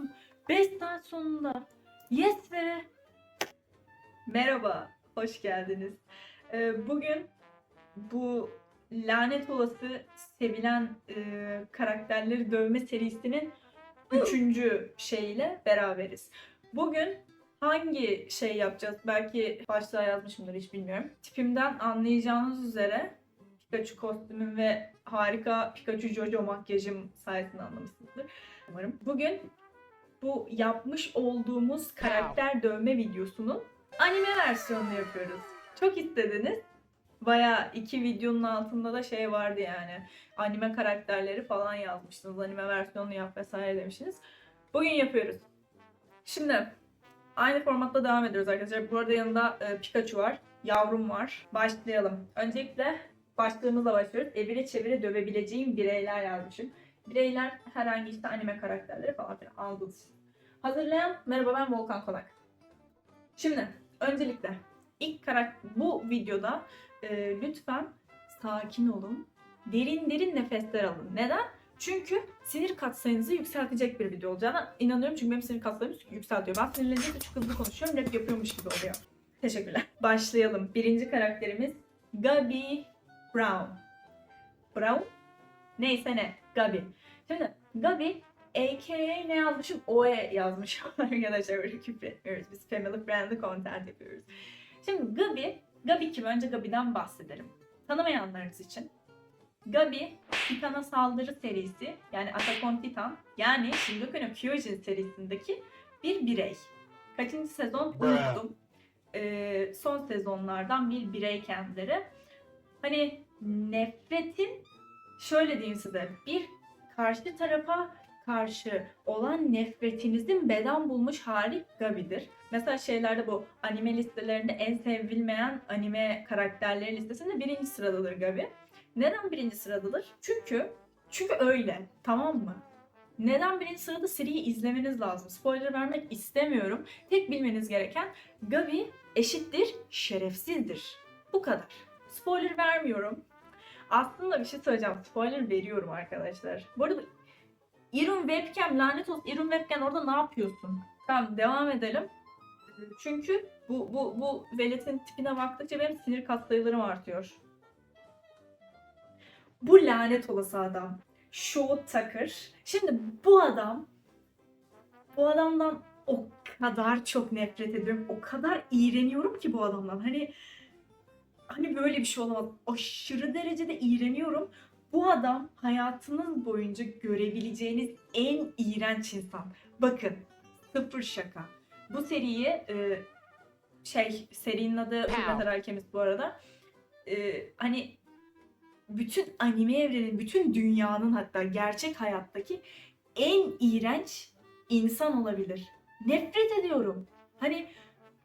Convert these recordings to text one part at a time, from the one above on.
Olsun. 5 saat sonunda. Yes be. Merhaba. Hoş geldiniz. Ee, bugün bu lanet olası sevilen e, karakterleri dövme serisinin üçüncü şeyiyle beraberiz. Bugün hangi şey yapacağız? Belki başlığa yazmışımdır hiç bilmiyorum. Tipimden anlayacağınız üzere Pikachu kostümüm ve harika Pikachu Jojo makyajım sayesinde anlamışsınızdır. Umarım. Bugün bu yapmış olduğumuz karakter dövme videosunun anime versiyonunu yapıyoruz. Çok istediniz. Baya iki videonun altında da şey vardı yani. Anime karakterleri falan yazmıştınız. Anime versiyonunu yap vesaire demiştiniz. Bugün yapıyoruz. Şimdi aynı formatta devam ediyoruz arkadaşlar. Bu arada yanında e, Pikachu var. Yavrum var. Başlayalım. Öncelikle başlığımızla başlıyoruz. Evire çevire dövebileceğim bireyler yazmışım. Bireyler herhangi işte anime karakterleri falan filan aldınız. Hazırlayan merhaba ben Volkan Konak. Şimdi öncelikle ilk karakter bu videoda e, lütfen sakin olun. Derin derin nefesler alın. Neden? Çünkü sinir katsayınızı yükseltecek bir video olacağına inanıyorum. Çünkü benim sinir katsayım yükseltiyor. Ben sinirlenince çok hızlı konuşuyorum. Rap yapıyormuş gibi oluyor. Teşekkürler. Başlayalım. Birinci karakterimiz Gabi Brown. Brown? Neyse ne. Gabi. Şimdi Gabi AKA ne yazmışım? OE yazmışım arkadaşlar. Böyle küfür etmiyoruz. Biz family friendly content yapıyoruz. Şimdi Gabi, Gabi kim? Önce Gabi'den bahsedelim. Tanımayanlarınız için. Gabi, Titan'a saldırı serisi yani Attack on Titan yani Shingeki no Kyojin serisindeki bir birey. Kaçıncı sezon unuttum. Ee, son sezonlardan bir birey kendileri. Hani nefretin şöyle diyeyim size bir karşı tarafa karşı olan nefretinizin beden bulmuş hali Gabi'dir. Mesela şeylerde bu anime listelerinde en sevilmeyen anime karakterleri listesinde birinci sıradadır Gabi. Neden birinci sıradadır? Çünkü çünkü öyle. Tamam mı? Neden birinci sırada seriyi izlemeniz lazım. Spoiler vermek istemiyorum. Tek bilmeniz gereken Gabi eşittir şerefsizdir. Bu kadar. Spoiler vermiyorum. Aslında bir şey söyleyeceğim. Spoiler veriyorum arkadaşlar. Bu arada Irun Webcam lanet olsun. Irun Webcam orada ne yapıyorsun? Tamam devam edelim. Çünkü bu bu bu veletin tipine baktıkça benim sinir katsayılarım artıyor. Bu lanet olası adam. Shaw Tucker. Şimdi bu adam bu adamdan o kadar çok nefret ediyorum. O kadar iğreniyorum ki bu adamdan. Hani hani böyle bir şey olamaz. Aşırı derecede iğreniyorum. Bu adam hayatınız boyunca görebileceğiniz en iğrenç insan. Bakın sıfır şaka. Bu seriyi e, şey serinin adı Fullmetal Alchemist bu arada. E, hani bütün anime evrenin, bütün dünyanın hatta gerçek hayattaki en iğrenç insan olabilir. Nefret ediyorum. Hani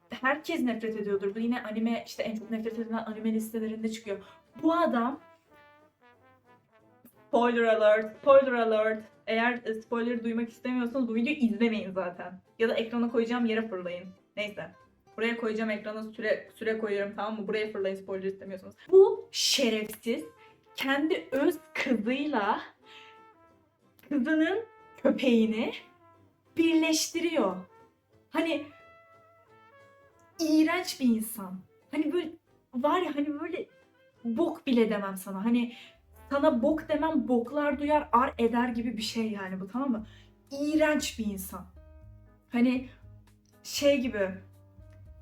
herkes nefret ediyordur. Bu yine anime işte en çok nefret edilen anime listelerinde çıkıyor. Bu adam Spoiler alert, spoiler alert. Eğer e, spoiler duymak istemiyorsanız bu videoyu izlemeyin zaten. Ya da ekrana koyacağım yere fırlayın. Neyse. Buraya koyacağım ekrana süre süre koyuyorum tamam mı? Buraya fırlayın spoiler istemiyorsanız. Bu şerefsiz kendi öz kızıyla kızının köpeğini birleştiriyor. Hani iğrenç bir insan. Hani böyle var ya hani böyle bok bile demem sana. Hani sana bok demem boklar duyar ar eder gibi bir şey yani bu tamam mı? İğrenç bir insan. Hani şey gibi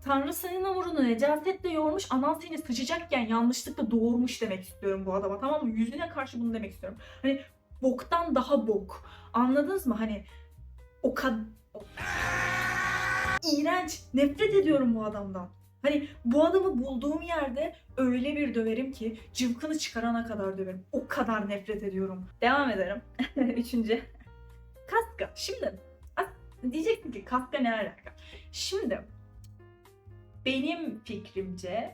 Tanrı senin hamurunu necasetle yoğurmuş anan seni sıçacakken yanlışlıkla doğurmuş demek istiyorum bu adama tamam mı? Yüzüne karşı bunu demek istiyorum. Hani boktan daha bok. Anladınız mı? Hani o kadar... İğrenç. Nefret ediyorum bu adamdan. Hani bu adamı bulduğum yerde öyle bir döverim ki cıvkını çıkarana kadar döverim. O kadar nefret ediyorum. Devam ederim. Üçüncü. Kaska. Şimdi diyeceksin ki kaska ne alaka? Şimdi benim fikrimce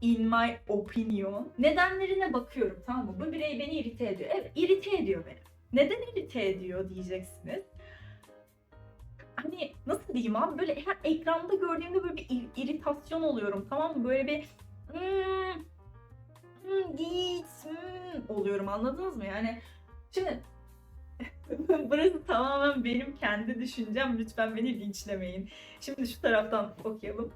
in my opinion nedenlerine bakıyorum tamam mı? Bu birey beni irite ediyor. Evet irite ediyor beni. Neden irite ediyor diyeceksiniz. Hani nasıl diyeyim abi böyle her ekranda gördüğümde böyle bir ir- iritasyon oluyorum tamam mı? Böyle bir hmm, hmm, git hmm, oluyorum anladınız mı? Yani şimdi Burası tamamen benim kendi düşüncem. Lütfen beni linçlemeyin. Şimdi şu taraftan okuyalım.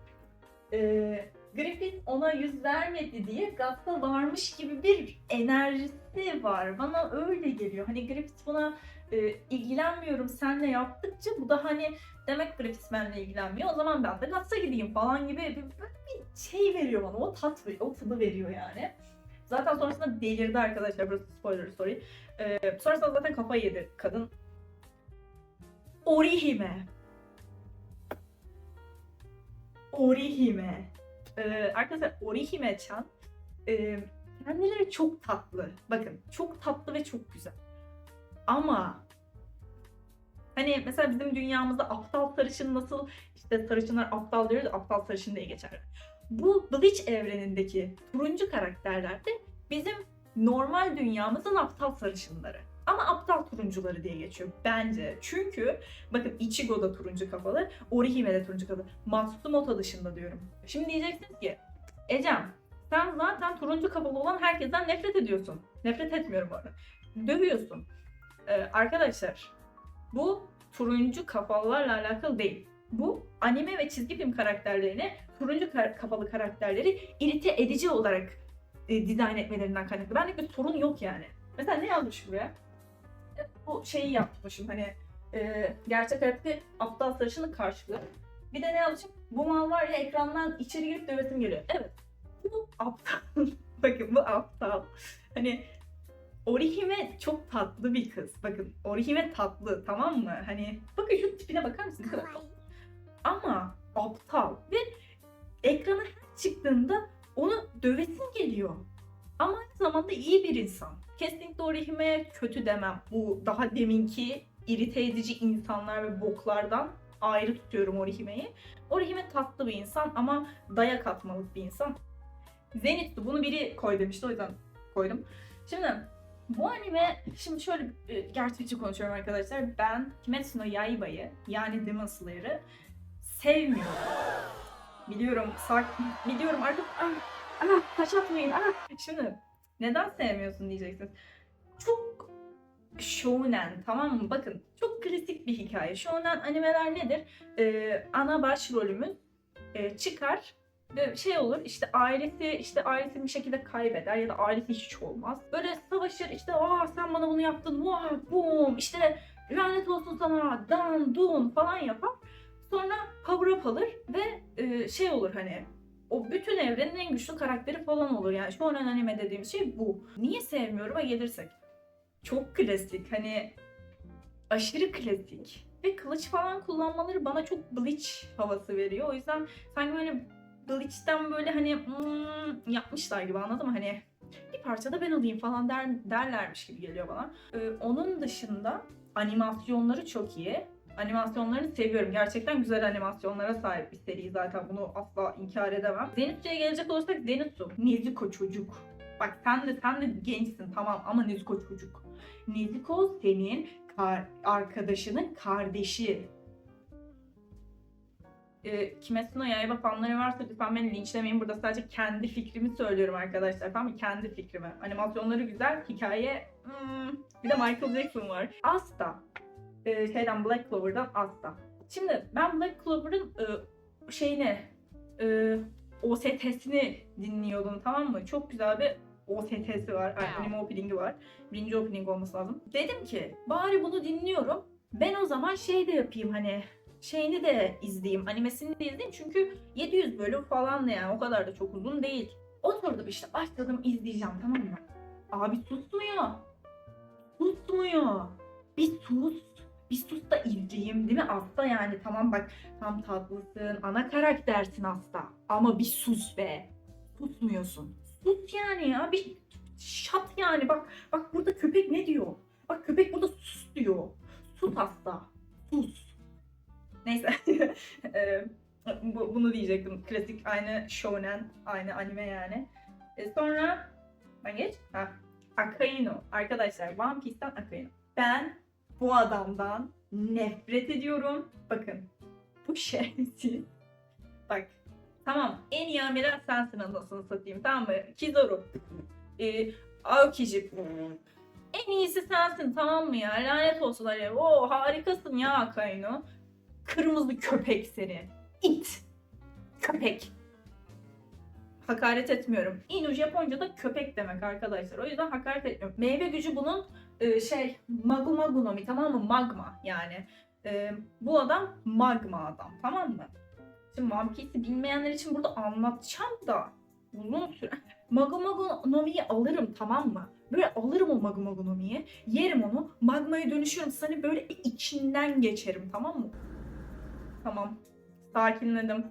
Ee, Griffin ona yüz vermedi diye Gasta varmış gibi bir enerjisi var. Bana öyle geliyor. Hani Griffith buna e, ilgilenmiyorum senle yaptıkça bu da hani demek Griffith benimle ilgilenmiyor. O zaman ben de Gast'a gideyim falan gibi bir, bir şey veriyor bana. O tat veriyor. O tadı veriyor yani. Zaten sonrasında delirdi arkadaşlar. Burası spoiler sorry. Ee, sonrasında zaten kafayı yedi kadın. Orihime. Orihime. Ee, arkadaşlar Orihime-chan e, kendileri çok tatlı. Bakın çok tatlı ve çok güzel. Ama hani mesela bizim dünyamızda aptal sarışın nasıl işte sarışınlar aptal diyoruz aptal sarışın diye geçer. Bu Bleach evrenindeki turuncu karakterler de bizim normal dünyamızın aptal sarışınları. Ama aptal turuncuları diye geçiyor bence. Çünkü bakın Ichigo da turuncu kafalı, Orihime de turuncu kafalı. Matsumoto dışında diyorum. Şimdi diyeceksiniz ki Ecem sen zaten turuncu kafalı olan herkesten nefret ediyorsun. Nefret etmiyorum bu arada. Dövüyorsun. Ee, arkadaşlar bu turuncu kafalılarla alakalı değil. Bu anime ve çizgi film karakterlerini turuncu kar- kafalı karakterleri irite edici olarak e, dizayn etmelerinden kaynaklı. Benlik bir sorun yok yani. Mesela ne yazmış buraya? Bu şeyi yapmışım hani e, gerçek hayattaki aptal sarışının karşılığı. Bir de ne yazmışım? Bu mal var ya ekrandan içeri girip dövesim geliyor. Evet. Bu aptal. Bakın bu aptal. Hani Orihime çok tatlı bir kız. Bakın Orihime tatlı tamam mı? Hani bakın şu tipine bakar mısın? Ama aptal ve ekrana her çıktığında onu dövesin geliyor. Ama aynı zamanda iyi bir insan. Kesinlikle Orihime'ye kötü demem. Bu daha deminki irite edici insanlar ve boklardan ayrı tutuyorum Orihime'yi. Orihime tatlı bir insan ama dayak atmalık bir insan. Zenitsu bunu biri koy demişti o yüzden koydum. Şimdi bu anime, şimdi şöyle e, gerçekçi konuşuyorum arkadaşlar. Ben Kimetsu no Yaiba'yı yani Demon Slayer'ı sevmiyorum. Biliyorum, sak biliyorum artık ah, taş atmayın. Ah. Şimdi neden sevmiyorsun diyeceksiniz. Çok shonen tamam mı? Bakın çok klasik bir hikaye. Shonen animeler nedir? Ee, ana başrolümüz e, çıkar ve şey olur işte ailesi işte ailesini bir şekilde kaybeder ya da ailesi hiç olmaz. Böyle savaşır işte aa sen bana bunu yaptın vah bum işte lanet olsun sana dan dun falan yapar. Sonra power up alır ve e, şey olur hani o bütün evrenin en güçlü karakteri falan olur yani. Şu an anime dediğim şey bu. Niye sevmiyorum'a gelirsek. Çok klasik hani aşırı klasik. Ve kılıç falan kullanmaları bana çok Bleach havası veriyor. O yüzden sanki böyle Bleach'ten böyle hani hmm, yapmışlar gibi anladın mı? Hani bir parça da ben alayım falan der, derlermiş gibi geliyor bana. Ee, onun dışında animasyonları çok iyi. Animasyonlarını seviyorum. Gerçekten güzel animasyonlara sahip bir seri zaten. Bunu asla inkar edemem. Zenitsu'ya gelecek olursak Zenitsu. Nezuko çocuk. Bak sen de sen de gençsin tamam ama Nezuko çocuk. Nezuko senin kar- arkadaşının kardeşi. E, Kimetsu no Yaiba fanları varsa lütfen beni linçlemeyin. Burada sadece kendi fikrimi söylüyorum arkadaşlar. Tamam mı? Kendi fikrimi. Animasyonları güzel, hikaye... hmm, bir de Michael Jackson var. Asta. E, şeyden Black Clover'dan Asta. Şimdi ben Black Clover'ın e, şeyini e, OST'sini dinliyordum tamam mı? Çok güzel bir OST'si var. Yani anime opening'i var. Birinci opening olması lazım. Dedim ki bari bunu dinliyorum. Ben o zaman şey de yapayım hani şeyini de izleyeyim, animesini de izleyeyim çünkü 700 bölüm falan da yani o kadar da çok uzun değil. Oturdum işte başladım izleyeceğim tamam mı? Abi susmuyor. Susmuyor. Bir sus. Bir sus da izleyeyim değil mi Asta yani tamam bak tam tatlısın ana karaktersin Asta ama bir sus be. Susmuyorsun. Sus yani ya bir şat yani bak bak burada köpek ne diyor? Bak köpek burada sus diyor. Sus Asta. Sus. Neyse. Bunu diyecektim. Klasik aynı shonen, aynı anime yani. E, sonra ben geç. Ha. Akainu. Arkadaşlar One Piece'ten Akainu. Ben bu adamdan nefret ediyorum. Bakın. Bu şerefsiz. Bak. Tamam. En iyi amiral sensin anasını satayım. Tamam mı? Kizaru. E, Aokiji. En iyisi sensin tamam mı ya? Lanet olsun Ali. Oo harikasın ya Akainu. Kırmızı köpek seni. İt. Köpek. Hakaret etmiyorum. Inu Japonca'da köpek demek arkadaşlar. O yüzden hakaret etmiyorum. Meyve gücü bunun e, şey Magu Magu no Mi tamam mı? Magma yani. E, bu adam magma adam tamam mı? Şimdi One bilmeyenler için burada anlatacağım da uzun süre. Magu Magu no Mi'yi alırım tamam mı? Böyle alırım o Magu Magu no Mi'yi. Yerim onu. Magmaya dönüşüyorum. Seni böyle içinden geçerim tamam mı? Tamam. Sakinledim.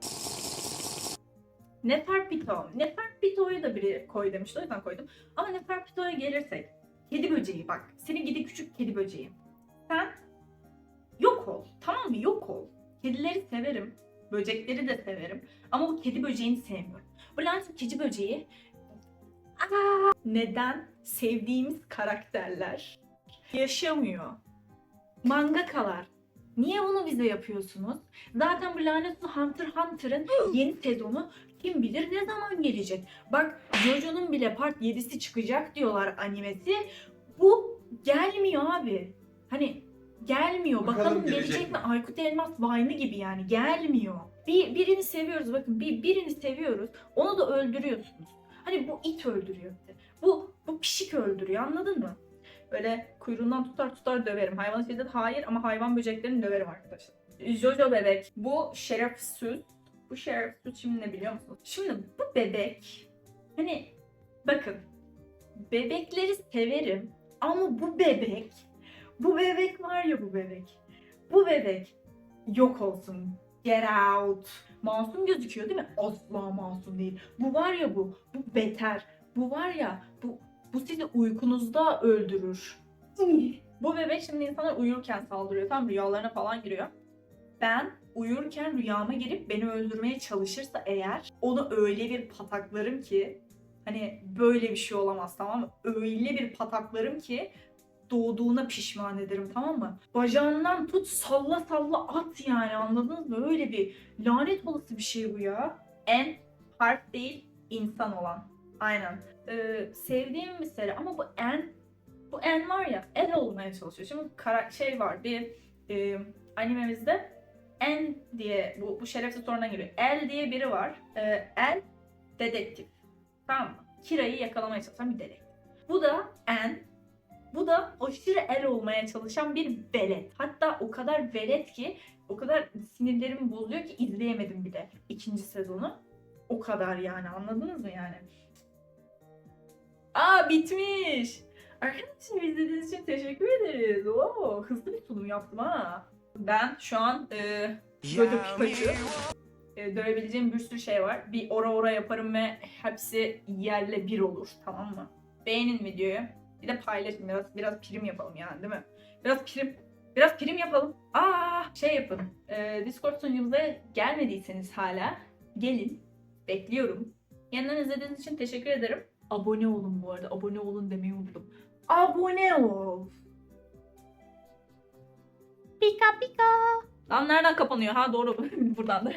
Neferpito. Neferpito'yu da biri koy demişti. O yüzden koydum. Ama Neferpito'ya gelirsek. Kedi böceği bak. Seni gidi küçük kedi böceği. Sen yok ol. Tamam mı? Yok ol. Kedileri severim. Böcekleri de severim. Ama bu kedi böceğini sevmiyorum. Bu lanet kedi böceği Aa! neden sevdiğimiz karakterler yaşamıyor? Mangakalar. Niye bunu bize yapıyorsunuz? Zaten bu lanet Hunter Hunter'ın yeni sezonu kim bilir ne zaman gelecek. Bak JoJo'nun bile part 7'si çıkacak diyorlar animesi. Bu gelmiyor abi. Hani gelmiyor. Bakalım Bakalım, gelecek gelecek mi? mi? Aykut Elmas Vine'ı gibi yani gelmiyor. Bir, birini seviyoruz bakın bir, birini seviyoruz. Onu da öldürüyorsunuz. Hani bu it öldürüyor. Bu, bu pişik öldürüyor anladın mı? Böyle kuyruğundan tutar tutar döverim. Hayvan şiddet hayır ama hayvan böceklerini döverim arkadaşlar. Jojo bebek. Bu şerefsiz. Bu şerefsiz şimdi ne biliyor musunuz? Şimdi bu bebek hani bakın bebekleri severim ama bu bebek bu bebek var ya bu bebek. Bu bebek yok olsun. Get out. Masum gözüküyor değil mi? Asla masum değil. Bu var ya bu. Bu beter. Bu var ya bu bu sizi uykunuzda öldürür. Bu bebek şimdi insanlar uyurken saldırıyor. Tam rüyalarına falan giriyor. Ben uyurken rüyama girip beni öldürmeye çalışırsa eğer onu öyle bir pataklarım ki hani böyle bir şey olamaz tamam mı? Öyle bir pataklarım ki doğduğuna pişman ederim tamam mı? Bacağından tut salla salla at yani anladınız mı? Öyle bir lanet olası bir şey bu ya. En harf değil insan olan. Aynen. Ee, sevdiğim bir seri ama bu en bu en var ya el olmaya çalışıyor. Şimdi kara, şey var bir e, animemizde en diye bu, bu şerefsiz sonradan geliyor. El diye biri var. Ee, el dedektif. Tamam mı? Kira'yı yakalamaya çalışan bir dedektif. Bu da en bu da aşırı el olmaya çalışan bir velet. Hatta o kadar velet ki o kadar sinirlerimi bozuyor ki izleyemedim bile ikinci sezonu. O kadar yani anladınız mı yani? Aa bitmiş. Arkadaşlar izlediğiniz için teşekkür ederiz. Oo, hızlı bir sunum yaptım ha. Ben şu an e, Jojo Pikachu. E, dövebileceğim bir sürü şey var. Bir ora ora yaparım ve hepsi yerle bir olur. Tamam mı? Beğenin videoyu. Bir de paylaşın. Biraz, biraz prim yapalım yani değil mi? Biraz prim. Biraz prim yapalım. Aa şey yapın. E, Discord sunucumuza gelmediyseniz hala gelin. Bekliyorum. Yeniden izlediğiniz için teşekkür ederim. Abone olun bu arada. Abone olun demeyi unuttum. Abone ol. Pika pika. Lan nereden kapanıyor? Ha doğru. Buradan da.